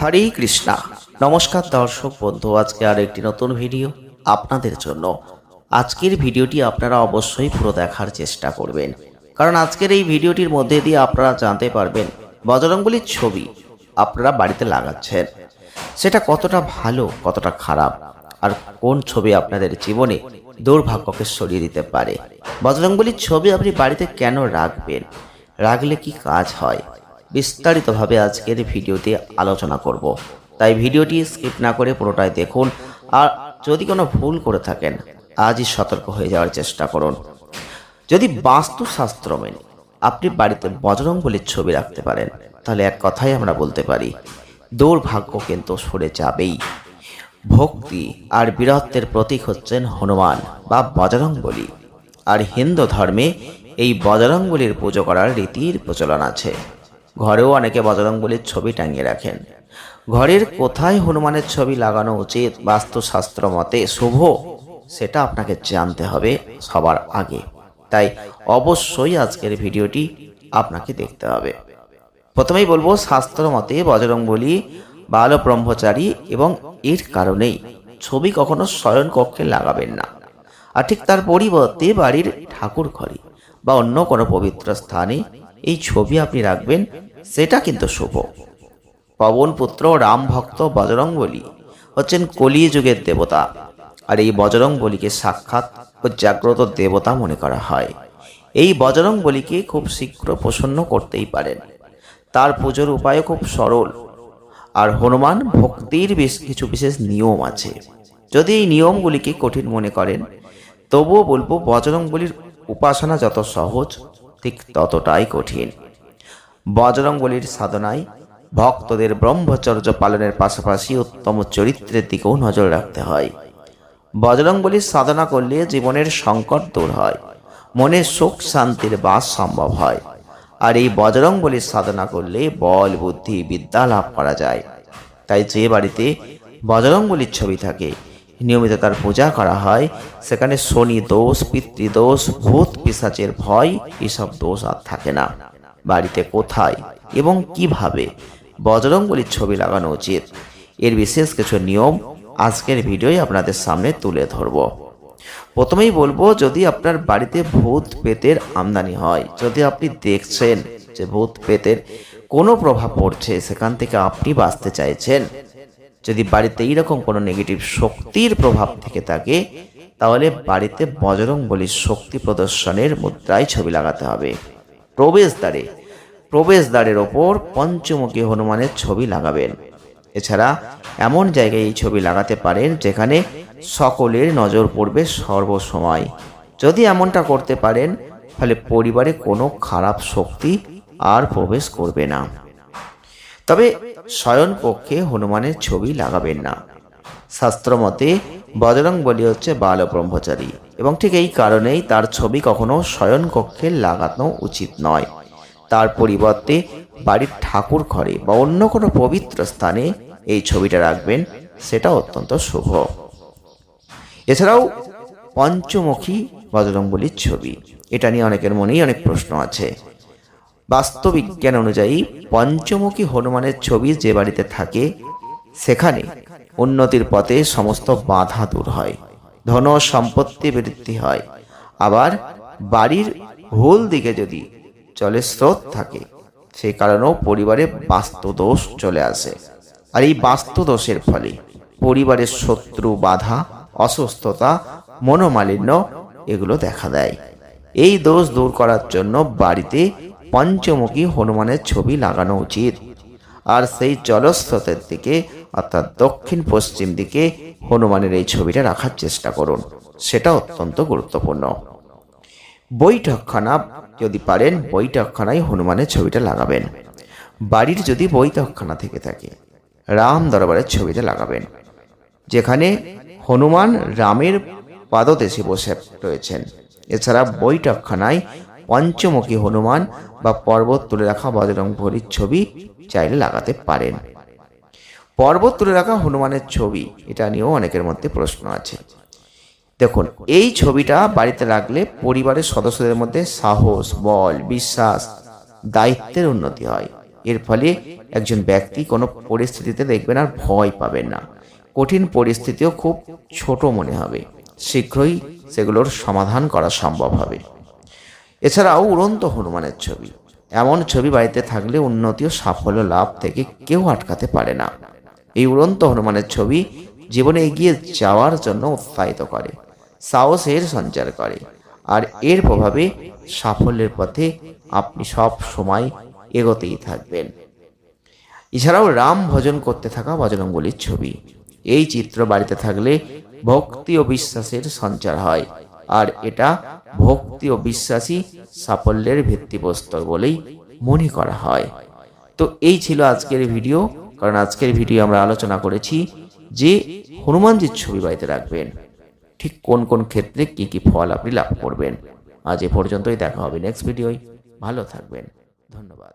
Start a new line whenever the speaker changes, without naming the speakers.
হরে কৃষ্ণা। নমস্কার দর্শক বন্ধু, আজকে আর একটি নতুন ভিডিও আপনাদের জন্য। আজকের ভিডিওটি আপনারা অবশ্যই পুরো দেখার চেষ্টা করবেন। কারণ আজকের এই ভিডিওটির মধ্যে দিয়ে আপনারা জানতে পারবেন বজরঙ্গলির ছবি আপনারা বাড়িতে লাগাচ্ছেন। সেটা কতটা ভালো, কতটা খারাপ, আর কোন ছবি আপনাদের জীবনে দুর্ভাগ্যকে সরিয়ে দিতে পারে। বজরঙ্গলির ছবি আপনি বাড়িতে কেন রাখবেন? রাখলে কি কাজ হয়? বিস্তারিতভাবে আজকের ভিডিওতে আলোচনা করব। তাই ভিডিওটি স্কিপ না করে পুরোটাই দেখুন। আর যদি কোনো ভুল করে থাকেন, আজই সতর্ক হয়ে যাওয়ার চেষ্টা করুন। যদি বাস্তুশাস্ত্র মেনে আপনি বাড়িতে বজরঙ্গলির ছবি রাখতে পারেন, তাহলে এক কথাই আমরা বলতে পারি, দুর্ভাগ্য কিন্তু সরে যাবেই। ভক্তি আর বীরত্বের প্রতীক হচ্ছেন হনুমান বা বজরঙ্গলী আর হিন্দু ধর্মে এই বজরঙ্গলির পুজো করার রীতির প্রচলন আছে। ঘরেও অনেকে বজরঙ্গলির ছবি টাঙিয়ে রাখেন। ঘরের কোথায় হনুমানের ছবি লাগানো উচিত বাস্তুশাস্ত্র মতে শুভ, সেটা আপনাকে জানতে হবে সবার আগে। তাই অবশ্যই আজকের ভিডিওটি আপনাকে দেখতে হবে। প্রথমেই বলব, শাস্ত্র মতে বজরংবলী বাল ব্রহ্মচারী এবং এর কারণেই ছবি কখনো শয়ন কক্ষে লাগাবেন না। আর ঠিক তার পরিবর্তে বাড়ির ঠাকুর ঘরে বা অন্য কোনো পবিত্র স্থানে এই ছবি আপনি রাখবেন সেটা কিন্তু শুভ। পবন পুত্র, রাম ভক্ত, বজরংবলী হচ্ছেন কলি যুগের দেবতা। আর এই বজরং বলিকে সাক্ষাৎ ও জাগ্রত দেবতা মনে করা হয়। এই বজরং বলিকে খুব শীঘ্র প্রসন্ন করতেই পারেন। তার পুজোর উপায় খুব সরল। আর হনুমান ভক্তির বেশ কিছু বিশেষ নিয়ম আছে। যদি এই নিয়মগুলিকে কঠিন মনে করেন, তবুও বলব বজরং বলির উপাসনা যত সহজ, ঠিক ততটাই কঠিন। বজরং বলির সাধনায় ভক্তদের ব্রহ্মচর্য পালনের পাশাপাশি উত্তম চরিত্রের দিকেও নজর রাখতে হয়। বজরংবলীর সাধনা করলে জীবনের সংকট দূর হয়, মনে সুখ শান্তির বাস সম্ভব হয়। আর এই বজরংবলীর সাধনা করলে বল, বুদ্ধি, বিদ্যা লাভ করা যায়। তাই যে বাড়িতে বজরংবলীর ছবি থাকে, নিয়মিত তার পূজা করা হয়, সেখানে শনি দোষ পিতৃদোষ ভূত, পিসাচের ভয়, এসব দোষ আর থাকে না। বাড়িতে কোথায় এবং কীভাবে? বজরংবলীর ছবি লাগানো উচিত। এর বিশেষ কিছু নিয়ম আজকের ভিডিওই আপনাদের সামনে তুলে ধরব। প্রথমেই বলব, যদি আপনার বাড়িতে ভূত পেতের আমদানি হয়, যদি আপনি দেখছেন যে ভূত পেতের কোনো প্রভাব পড়ছে, সেখান থেকে আপনি বাঁচতে চাইছেন, যদি বাড়িতে এইরকম কোনো নেগেটিভ শক্তির প্রভাব থেকে থাকে, তাহলে বাড়িতে বজরং বলির শক্তি প্রদর্শনের মুদ্রায় ছবি লাগাতে হবে। প্রবেশদ্বারে। প্রবেশদ্বারের ওপর পঞ্চমুখী হনুমানের ছবি লাগাবেন। এছাড়া এমন জায়গায় এই ছবি লাগাতে পারেন যেখানে সকলের নজর পড়বে সর্বসময়। যদি এমনটা করতে পারেন ফলে পরিবারে কোনো খারাপ শক্তি আর প্রবেশ করবে না। তবে শয়ন কক্ষে হনুমানের ছবি লাগাবেন না। শাস্ত্র মতে বজরং বলি হচ্ছে বাল ব্রহ্মচারী এবং ঠিক এই কারণেই তার ছবি কখনো শয়ন কক্ষে লাগানো উচিত নয়। তার পরিবর্তে বাড়ির ঠাকুর ঘরে বা অন্য কোনো পবিত্র স্থানে এই ছবিটা রাখবেন, সেটা অত্যন্ত শুভ। এছাড়াও পঞ্চমুখী বজরংবলির ছবি, এটা নিয়ে অনেকের মনেই অনেক প্রশ্ন আছে। বাস্তবিজ্ঞান অনুযায়ী পঞ্চমুখী হনুমানের ছবি যে বাড়িতে থাকে, সেখানে উন্নতির পথে সমস্ত বাধা দূর হয়। ধন সম্পত্তি বৃদ্ধি হয়। আবার বাড়ির ভুল দিকে যদি জলের স্রোত থাকে সেই কারণেও পরিবারে বাস্তুদোষ চলে আসে। আর এই বাস্তুদোষের ফলে পরিবারের শত্রু, বাধা, অসুস্থতা, মনোমালিন্য এগুলো দেখা দেয়। এই দোষ দূর করার জন্য বাড়িতে পঞ্চমুখী হনুমানের ছবি লাগানো উচিত। আর সেই জলস্রোতের দিকে অর্থাৎ দক্ষিণ পশ্চিম দিকে হনুমানের এই ছবিটা রাখার চেষ্টা করুন। সেটা অত্যন্ত গুরুত্বপূর্ণ। বৈঠকখানা, যদি পারেন বৈঠকখানায় হনুমানের ছবিটা লাগাবেন। বাড়ির যদি বৈঠকখানা থেকে থাকে, রাম দরবারের ছবিটা লাগাবেন। যেখানে হনুমান রামের পাদদেশে বসে রয়েছেন। এছাড়া বৈঠকখানায় পঞ্চমুখী হনুমান বা পর্বত তুলে রাখা বজরং বলির ছবি চাইলে লাগাতে পারেন। পর্বত তুলে রাখা হনুমানের ছবি। এটা নিয়েও অনেকের মধ্যে প্রশ্ন আছে। দেখুন, এই ছবিটা বাড়িতে রাখলে পরিবারের সদস্যদের মধ্যে সাহস, বল, বিশ্বাস, দায়িত্বের উন্নতি হয়। এর ফলে একজন ব্যক্তি কোনো পরিস্থিতিতে দেখবেন আর ভয় পাবেন না। কঠিন পরিস্থিতিও খুব ছোট মনে হবে। শীঘ্রই সেগুলোর সমাধান করা সম্ভব হবে। এছাড়াও উড়ন্ত হনুমানের ছবি। এমন ছবি বাড়িতে থাকলে উন্নতি ও সাফল্য লাভ থেকে কেউ আটকাতে পারে না। এই উড়ন্ত হনুমানের ছবি জীবনে এগিয়ে যাওয়ার জন্য উৎসাহিত করে, সাহসের সঞ্চার করে। আর এর প্রভাবে সাফল্যের পথে আপনি সব সময় এগোতেই থাকবেন। এছাড়াও রাম ভজন করতে থাকা বজরঙ্গলির ছবি, এই চিত্র বাড়িতে থাকলে ভক্তি ও বিশ্বাসের সঞ্চার হয়। আর এটা ভক্তি ও বিশ্বাসী সাফল্যের ভিত্তিপ্রস্তর বলেই মনে করা হয়। তো এই ছিল আজকের ভিডিও। কারণ আজকের ভিডিও আমরা আলোচনা করেছি যে হনুমানজির ছবি বাড়িতে রাখবেন। ঠিক কোন কোন ক্ষেত্রে কি কি ফল আপনি লাভ করবেন। আজ এ পর্যন্তই দেখা হবে নেক্সট ভিডিওয় ভালো থাকবেন। ধন্যবাদ।